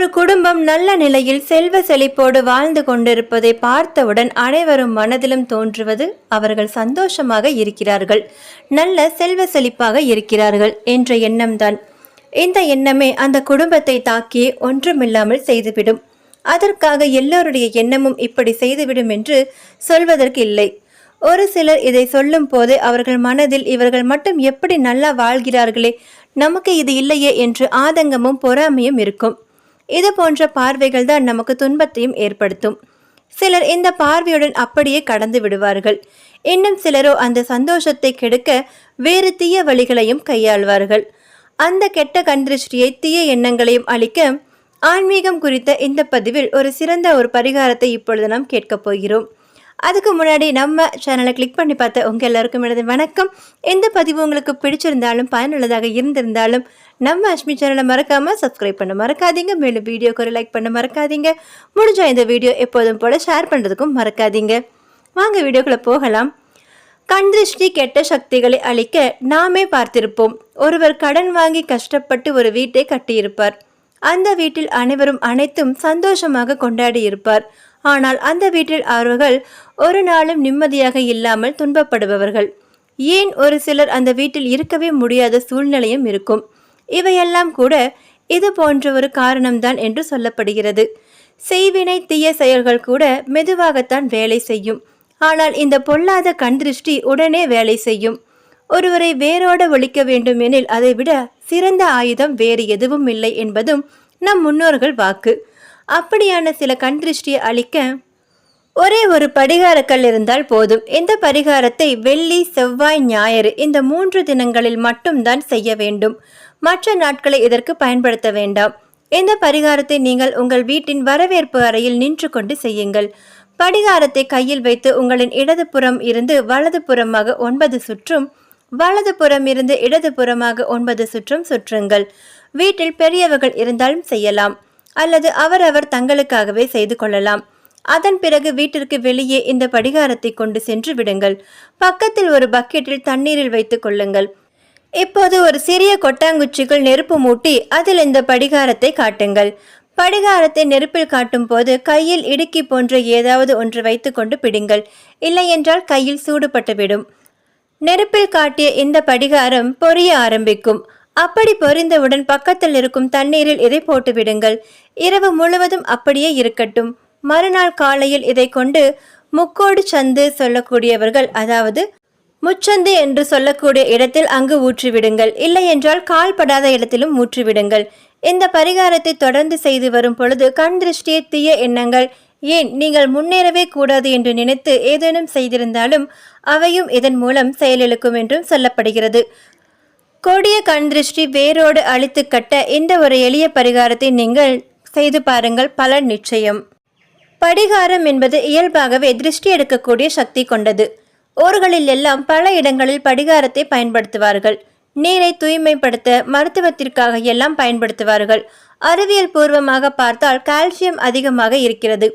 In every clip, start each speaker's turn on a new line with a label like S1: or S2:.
S1: ஒரு குடும்பம் நல்ல நிலையில் செல்வ செழிப்போடு வாழ்ந்து கொண்டிருப்பதை பார்த்தவுடன் அனைவரும் மனதிலும் தோன்றுவது அவர்கள் சந்தோஷமாக இருக்கிறார்கள். நல்ல செல்வ செழிப்பாக இருக்கிறார்கள் என்ற எண்ணம்தான். இந்த எண்ணமே அந்த குடும்பத்தை தாக்கி ஒன்றுமில்லாமல் செய்துவிடும். அதற்காக எல்லோருடைய எண்ணமும் இப்படி செய்துவிடும் என்று சொல்வதற்கு இல்லை. ஒரு சிலர் இதை சொல்லும் போது அவர்கள் மனதில் இவர்கள் மட்டும் எப்படி நல்லா வாழ்கிறார்களே நமக்கு இது இல்லையே என்று ஆதங்கமும் பொறாமையும் இருக்கும். இது போன்ற பார்வைகள் தான் நமக்கு துன்பத்தையும் ஏற்படுத்தும். சிலர் இந்த பார்வையுடன் அப்படியே கடந்து விடுவார்கள். இன்னும் சிலரோ அந்த சந்தோஷத்தை கெடுக்க வேறு தீய வழிகளையும் கையாள்வார்கள். அந்த கெட்ட கண்திருஷ்டியை தீய எண்ணங்களையும் அளிக்க ஆன்மீகம் குறித்த இந்த பதிவில் ஒரு சிறந்த ஒரு பரிகாரத்தை இப்பொழுது நாம் கேட்கப் போகிறோம். அதுக்கு முன்னாடி நம்ம சேனலை கிளிக் பண்ணி பார்த்த உங்கள் எல்லாருக்கும் எனது வணக்கம். இந்த பதிவு உங்களுக்கு பிடிச்சிருந்தாலும் பயனுள்ளதாக இருந்திருந்தாலும் நம்ம அஷ்மி சேனலை மறக்காமல் சப்ஸ்கிரைப் பண்ண மறக்காதீங்க. மேலும் வீடியோக்கு ஒரு லைக் பண்ண மறக்காதீங்க. முடிஞ்சால் இந்த வீடியோ எப்போதும் போல் ஷேர் பண்ணுறதுக்கும் மறக்காதீங்க. வாங்க வீடியோக்குள்ளே போகலாம். கண் திருஷ்டி கெட்ட சக்திகளை அளிக்க நாமே பார்த்திருப்போம். ஒருவர் கடன் வாங்கி கஷ்டப்பட்டு ஒரு வீட்டை கட்டியிருப்பார். அந்த வீட்டில் அனைவரும் அனைத்தும் சந்தோஷமாக கொண்டாடி இருப்பார். ஆனால் அந்த வீட்டில் அவர்கள் ஒரு நாளும் நிம்மதியாக இல்லாமல் துன்பப்படுபவர்கள். ஏன் ஒரு சிலர் அந்த வீட்டில் இருக்கவே முடியாத சூழ்நிலையும் இருக்கும். இவையெல்லாம் கூட இது போன்ற ஒரு காரணம்தான் என்று சொல்லப்படுகிறது. செய்வினை தீய செயல்கள் கூட மெதுவாகத்தான் வேலை செய்யும். ஆனால் இந்த பொல்லாத கண் திருஷ்டி உடனே வேலை செய்யும். ஒருவரை வேரோட ஒழிக்க வேண்டும் எனில் அதைவிட சிறந்த ஆயுதம் வேறு எதுவும் இல்லை என்பதும் நம் முன்னோர்கள் வாக்கு. அப்படியான சில கண்திருஷ்டியை அளிக்க ஒரே ஒரு படிகாரக்கல் இருந்தால் போதும். இந்த பரிகாரத்தை வெள்ளி செவ்வாய் ஞாயிறு இந்த மூன்று தினங்களில் மட்டும்தான் செய்ய வேண்டும். மற்ற நாட்களை இதற்கு பயன்படுத்த வேண்டாம். இந்த பரிகாரத்தை நீங்கள் உங்கள் வீட்டின் வரவேற்பு அறையில் நின்று கொண்டு செய்யுங்கள். படிகாரத்தை கையில் வைத்து உங்களின் இடதுபுறம் இருந்து வலது புறமாக ஒன்பது சுற்றும் வலது புறம் இருந்து இடது புறமாக ஒன்பது சுற்றும் சுற்றுங்கள். வீட்டில் பெரியவர்கள் இருந்தாலும் செய்யலாம். அல்லது அவரவர் தங்களுக்காகவே செய்து கொள்ளலாம். அதன் பிறகு வீட்டிற்கு வெளியே இந்த படிகாரத்தை கொண்டு சென்று விடுங்கள். பக்கத்தில் ஒரு பக்கெட்டில் தண்ணீரில் வைத்துக் கொள்ளுங்கள். இப்போது ஒரு சிறிய கொட்டாங்குச்சிக்குள் நெருப்பு மூட்டி அதில் இந்த படிகாரத்தை காட்டுங்கள். படிகாரத்தை நெருப்பில் காட்டும் போது கையில் இடுக்கி போன்ற ஏதாவது ஒன்று வைத்துக்கொண்டு பிடுங்கள். இல்லையென்றால் கையில் சூடுபட்டுவிடும். நெருப்பில் காட்டிய இந்த படிகாரம் பொரிய ஆரம்பிக்கும். அப்படி பொரிந்தவுடன் பக்கத்தில் இருக்கும் தண்ணீரில் இதை போட்டுவிடுங்கள் இரவு முழுவதும் அப்படியே இருக்கட்டும். மறுநாள் காலையில் இதை கொண்டு முக்கோடு சந்து சொல்லக்கூடியவர்கள் அதாவது முச்சந்து என்று சொல்லக்கூடிய இடத்தில் அங்கு ஊற்றிவிடுங்கள். இல்லை என்றால் கால்படாத இடத்திலும் ஊற்றிவிடுங்கள். இந்த பரிகாரத்தை தொடர்ந்து செய்து வரும் பொழுது கண் திருஷ்டிய தீய எண்ணங்கள் ஏன் நீங்கள் முன்னேறவே கூடாது என்று நினைத்து ஏதேனும் செய்திருந்தாலும் அவையும் இதன் மூலம் செயலிழக்கும் என்றும் சொல்லப்படுகிறது. கொடிய கண் திருஷ்டி வேரோடு அழித்து கட்ட இந்த ஒரு எளிய பரிகாரத்தை நீங்கள் செய்து பாருங்கள் பலன் நிச்சயம். படிகாரம் என்பது இயல்பாகவே திருஷ்டி எடுக்கக்கூடிய சக்தி கொண்டது. ஊர்களில் எல்லாம் பல இடங்களில் படிகாரத்தை பயன்படுத்துவார்கள். நீரை தூய்மைப்படுத்த மருத்துவத்திற்காக எல்லாம் பயன்படுத்துவார்கள். அறிவியல் பூர்வமாக பார்த்தால் கால்சியம் அதிகமாக இருக்கிறது.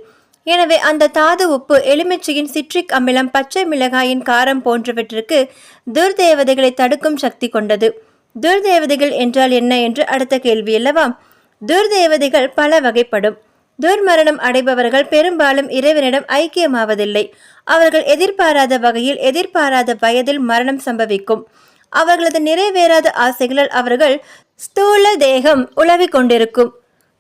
S1: எனவே அந்த தாது உப்பு எலுமிச்சையின் சிட்ரிக் அமிலம் பச்சை மிளகாயின் காரம் போன்றவற்றிற்கு துர்தேவதைகளை தடுக்கும் சக்தி கொண்டது. துர்தேவதைகள் என்றால் என்ன என்று அடுத்த கேள்வி அல்லவா? துர்தேவதைகள் பல வகைப்படும். துர்மரணம் அடைபவர்கள் பெரும்பாலும் இறைவனிடம் ஐக்கியமாவதில்லை. அவர்கள் எதிர்பாராத வகையில் எதிர்பாராத வயதில் மரணம் சம்பவிக்கும். அவர்களது நிறைவேறாத ஆசைகளால் அவர்கள் ஸ்தூல தேகம் உழவிக் கொண்டிருக்கும்.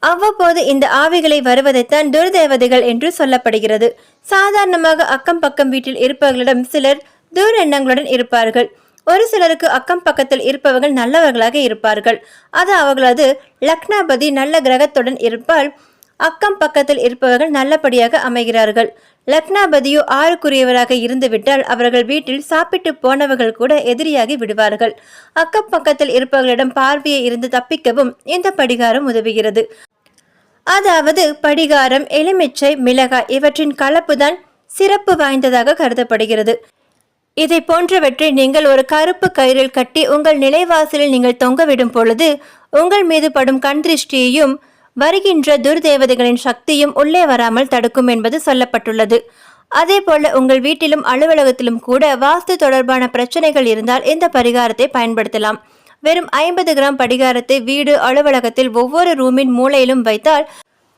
S1: அவ்வப்போது இந்த ஆவிகளை வருவதைத்தான் துர்தேவதைகள் என்று சொல்லப்படுகிறது. சாதாரணமாக அக்கம் பக்கம் வீட்டில் இருப்பவர்களிடம் சிலர் துர் எண்ணங்களுடன் இருப்பார்கள். ஒரு சிலருக்கு அக்கம் பக்கத்தில் இருப்பவர்கள் நல்லவர்களாக இருப்பார்கள். அது அவர்களது லக்னாபதி நல்ல கிரகத்துடன் இருப்பால் அக்கம் பக்கத்தில் இருப்பவர்கள் நல்லபடியாக அமைகிறார்கள். லக்னாபதியோ ஆறுக்குரியவராக இருந்துவிட்டால் அவர்கள் வீட்டில் சாப்பிட்டு போனவர்கள் கூட எதிரியாகி விடுவார்கள். அக்கம் பக்கத்தில் இருப்பவர்களிடம் பார்வையை இருந்து தப்பிக்கவும் இந்த படிகாரம் உதவுகிறது. அதாவது படிகாரம் எலுமிச்சை மிளகாய் இவற்றின் கலப்புதான் சிறப்பு வாய்ந்ததாக கருதப்படுகிறது. இதை போன்றவற்றை நீங்கள் ஒரு கருப்பு கயிறில் கட்டி உங்கள் நிலைவாசலில் நீங்கள் தொங்கவிடும் பொழுது உங்கள் மீது படும் கண் திருஷ்டியையும் வருகின்ற துர்தேவதைகளின் சக்தியும் உள்ளே வராமல் தடுக்கும் என்பது சொல்லப்பட்டுள்ளது. அதே போல உங்கள் வீட்டிலும் அலுவலகத்திலும் கூட வாஸ்து தொடர்பான பிரச்சனைகள் இருந்தால் இந்த பரிகாரத்தை பயன்படுத்தலாம். வெறும் ஐம்பது கிராம் படிகாரத்தை வீடு அலுவலகத்தில் ஒவ்வொரு ரூமின் மூலையிலும் வைத்தால்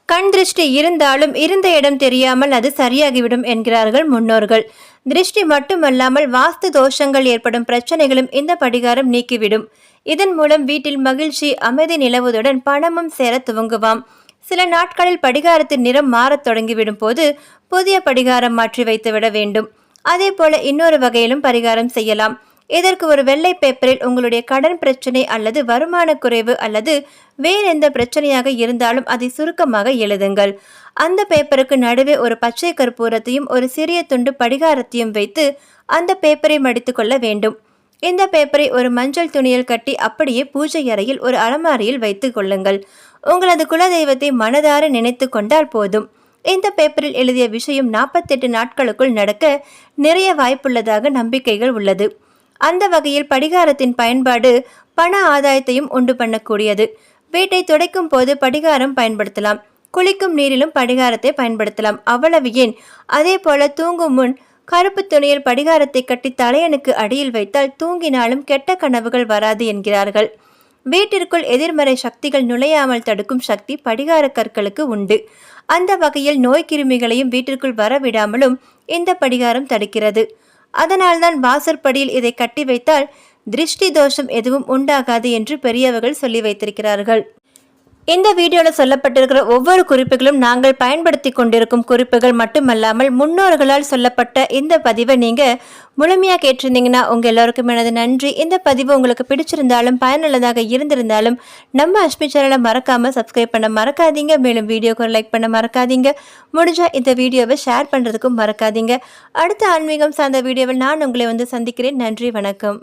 S1: கண் திருஷ்டி இருந்தாலும் இருந்த இடம் தெரியாமல் அது சரியாகிவிடும் என்கிறார்கள் முன்னோர்கள். திருஷ்டி மட்டுமல்லாமல் வாஸ்து தோஷங்கள் ஏற்படும் பிரச்சனைகளும் இந்த படிகாரம் நீக்கிவிடும். இதன் மூலம் வீட்டில் மகிழ்ச்சி அமைதி நிலவுவதுடன் பணமும் சேர துவங்குவாம். சில நாட்களில் படிகாரத்தின் நிறம் மாறத் தொடங்கிவிடும் போது புதிய படிகாரம் மாற்றி வைத்துவிட வேண்டும். அதே போல இன்னொரு வகையிலும் பரிகாரம் செய்யலாம். இதற்கு ஒரு வெள்ளை பேப்பரில் உங்களுடைய கடன் பிரச்சனை அல்லது வருமான குறைவு அல்லது வேறு எந்த பிரச்சனையாக இருந்தாலும் அதை சுருக்கமாக எழுதுங்கள். அந்த பேப்பருக்கு நடுவே ஒரு பச்சை கற்பூரத்தையும் ஒரு சிறிய துண்டு படிகாரத்தையும் வைத்து அந்த பேப்பரை மடித்து கொள்ள வேண்டும். இந்த பேப்பரை ஒரு மஞ்சள் துணியில் கட்டி அப்படியே பூஜை அறையில் ஒரு அலமாரியில் வைத்து கொள்ளுங்கள். உங்களது குலதெய்வத்தை மனதார நினைத்து கொண்டால் போதும். இந்த பேப்பரில் எழுதிய விஷயம் நாற்பத்தெட்டு நாட்களுக்குள் நடக்க நிறைய வாய்ப்புள்ளதாக நம்பிக்கைகள் உள்ளது. அந்த வகையில் படிகாரத்தின் பயன்பாடு பண ஆதாயத்தையும் உண்டு பண்ணக்கூடியது. வீட்டை துடைக்கும் போது படிகாரம் பயன்படுத்தலாம். குளிக்கும் நீரிலும் படிகாரத்தை பயன்படுத்தலாம். அவ்வளவு ஏன்? அதே போல தூங்கும் முன் கருப்பு துணியில் படிகாரத்தை கட்டி தலையனுக்கு அடியில் வைத்தால் தூங்கினாலும் கெட்ட கனவுகள் வராது என்கிறார்கள். வீட்டிற்குள் எதிர்மறை சக்திகள் நுழையாமல் தடுக்கும் சக்தி படிகார கற்களுக்கு உண்டு. அந்த வகையில் நோய் கிருமிகளையும் வீட்டிற்குள் வரவிடாமலும் இந்த படிகாரம் தடுக்கிறது. அதனால்தான் வாசற்படியில் இதை கட்டி வைத்தால் திருஷ்டி தோஷம் எதுவும் உண்டாகாது என்று பெரியவர்கள் சொல்லி வைத்திருக்கிறார்கள். இந்த வீடியோவில் சொல்லப்பட்டிருக்கிற ஒவ்வொரு குறிப்புகளும் நாங்கள் பயன்படுத்தி கொண்டிருக்கும் குறிப்புகள் மட்டுமல்லாமல் முன்னோர்களால் சொல்லப்பட்ட இந்த பதிவை நீங்கள் முழுமையாக கேட்டிருந்தீங்கன்னா உங்கள் எல்லோருக்கும் எனது நன்றி. இந்த பதிவு உங்களுக்கு பிடிச்சிருந்தாலும் பயனுள்ளதாக இருந்திருந்தாலும் நம்ம அஷ்மி சேனலை மறக்காமல் சப்ஸ்கிரைப் பண்ண மறக்காதீங்க. மேலும் வீடியோக்கு லைக் பண்ண மறக்காதீங்க. முடிஞ்சால் இந்த வீடியோவை ஷேர் பண்ணுறதுக்கும் மறக்காதீங்க. அடுத்த ஆன்மீகம் சார்ந்த வீடியோவில் நான் உங்களை வந்து சந்திக்கிறேன். நன்றி வணக்கம்.